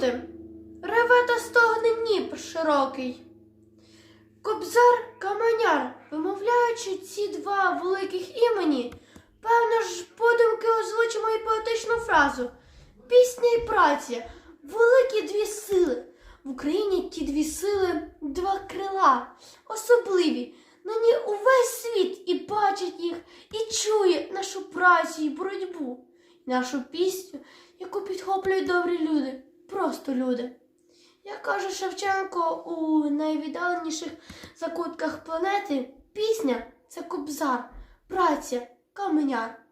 чути. Реве та стогне Дніпр широкий. Кобзар Каменяр, вимовляючи ці два великих імені, певно ж подумки озвучимо і поетичну фразу. Пісня і праця, великі дві сили. В Україні ті дві сили два крила, особливі. Нині увесь світ і бачить їх, і чує нашу працю і боротьбу, нашу пісню, яку підхоплюють добрі люди, просто люди. Як каже Шевченко у найвіддаленіших закутках планети, пісня це кобзар, праця, каменяр.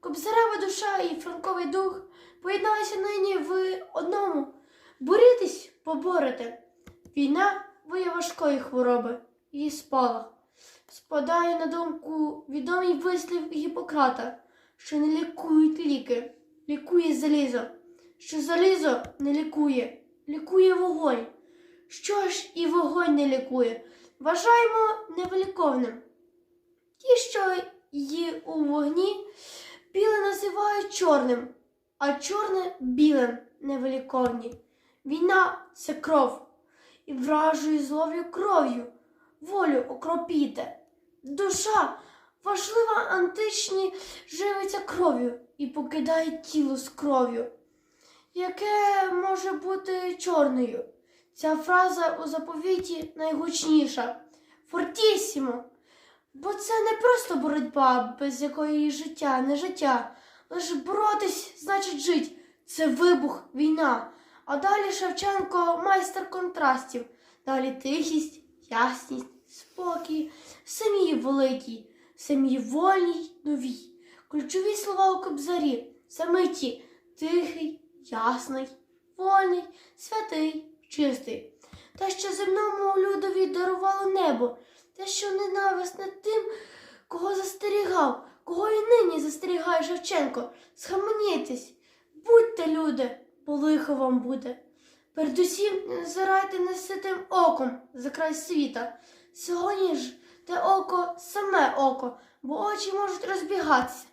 Кобзарева душа і франковий дух поєдналися нині в одному. Борітесь, поборете. Війна воє важкої хвороби, її спалах. Спадає на думку відомий вислів Гіппократа, що не лікують ліки, лікує залізо, що залізо не лікує, лікує вогонь. Що ж і вогонь не лікує, вважаємо невиліковним. Ті, що є у вогні, біле називають чорним, а чорне білим невиліковні. Війна це кров, і вражою зловлю кров'ю, волю окропіте. Душа важлива античні живиться кров'ю і покидає тіло з кров'ю, яке може бути чорною. Ця фраза у заповіті найгучніша фортісімо. Бо це не просто боротьба, без якої життя, не життя. Лише боротись значить жить. Це вибух, війна. А далі Шевченко майстер контрастів. Далі тихість, ясність, спокій, сім'ї великій, сім'ї вольній, новій. Ключові слова у кобзарі саме ті тихий, ясний, вольний, святий, чистий. Те, що земному людові дарувало небо, те, що ненависне тим, кого застерігав, кого і нині застерігає Шевченко. Схаменіться, будьте люди, бо лихо вам буде. Передусім не зирайте неситим оком за край світа. Сьогодні ж те око саме око, бо очі можуть розбігатися.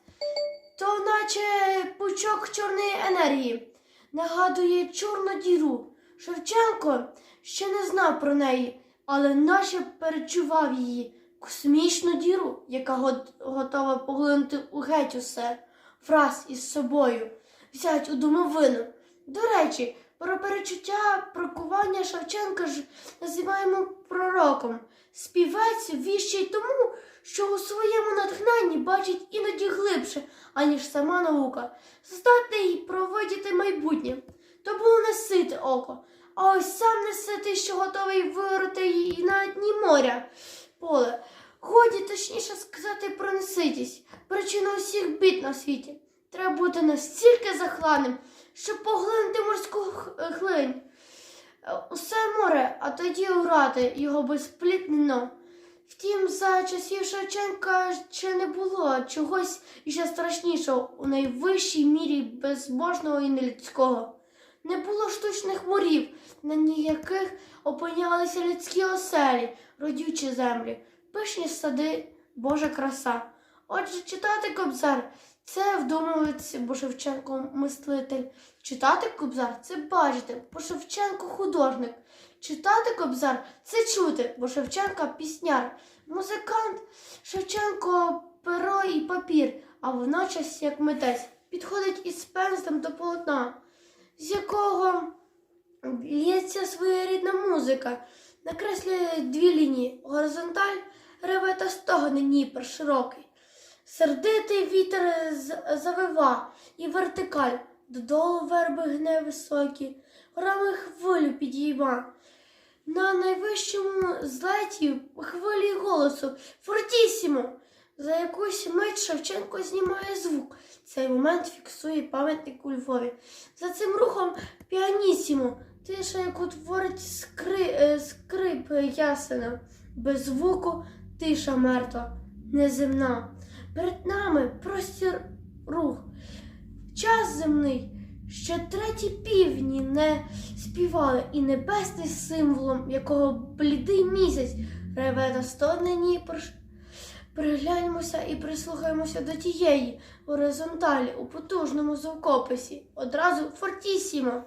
То наче пучок чорної енергії нагадує чорну діру. Шевченко ще не знав про неї, але наче перечував її космічну діру, яка готова поглинути у геть усе, враз із собою, взять у домовину. До речі, про перечуття прокування Шевченка ж називаємо пророком. Співець віщий тому, що у своєму натхненні бачить іноді глибше, аніж сама наука, здатний провидіти майбутнє. То було не сите око, а ось сам не ситий, що готовий вирити її на дні моря. Поле. Годі точніше сказати про неситість, причина усіх бід на світі. Треба бути настільки захланим, щоб поглинути морську хлинь. Усе море, а тоді урати його безплітне дно. Втім, за часів Шевченка ще не було чогось іще страшнішого у найвищій мірі безбожного і нелюдського. Не було штучних морів, на ніяких опинялися людські оселі, родючі землі, пишні сади, Божа краса. Отже, читати кобзар це вдумуватися, бо Шевченко мислитель. Читати кобзар це бачити, бо Шевченко художник. Читати кобзар це чути, бо Шевченка пісняр. Музикант Шевченко перо і папір, а водночас, як митець, підходить із пензлем до полотна, з якого лється своєрідна музика, накреслює дві лінії горизонталь, реве та стогне Дніпр широкий. Сердитий вітер завива і вертикаль, додолу верби гне високі, горами хвилю підійма. На найвищому злеті хвилі голосу Фортісімо. За якусь мить Шевченко знімає звук. Цей момент фіксує пам'ятник у Львові. За цим рухом піанісімо, тиша, яку творить скри, е, скрип ясена. Без звуку тиша мертва, неземна. Перед нами простір рух. Час земний. Ще треті півні не співали, і небесний символом, якого блідий місяць реве на стогне Дніпр. Пригляньмося і прислухаємося до тієї горизонталі у потужному звукописі. Одразу фортісімо.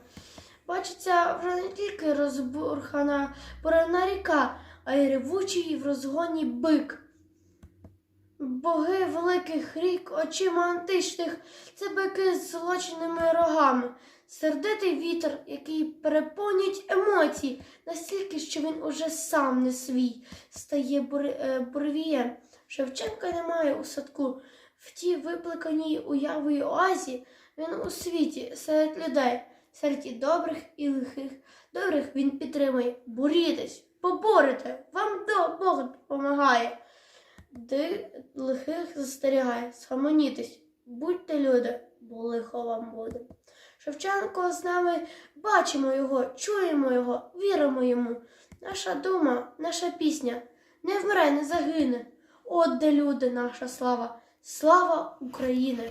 Бачиться вже не тільки розбурхана бурена ріка, а й ревучий в розгоні бик. Боги великих рік, очима античних, це бики з золоченими рогами, сердитий вітер, який переповнюють емоції, настільки, що він уже сам не свій, стає е, буревієм. Шевченка немає у садку. В тій виплаканій уявою оазі він у світі серед людей, серед і добрих і лихих. Добрих він підтримує. Борітесь, поборете, вам до Бог допомагає. Де лихих застерігає, схаменітесь, будьте люди, бо лихо вам буде. Шевченко з нами бачимо його, чуємо його, віримо йому. Наша дума, наша пісня не вмре, не загине. От де люди, наша слава, слава України!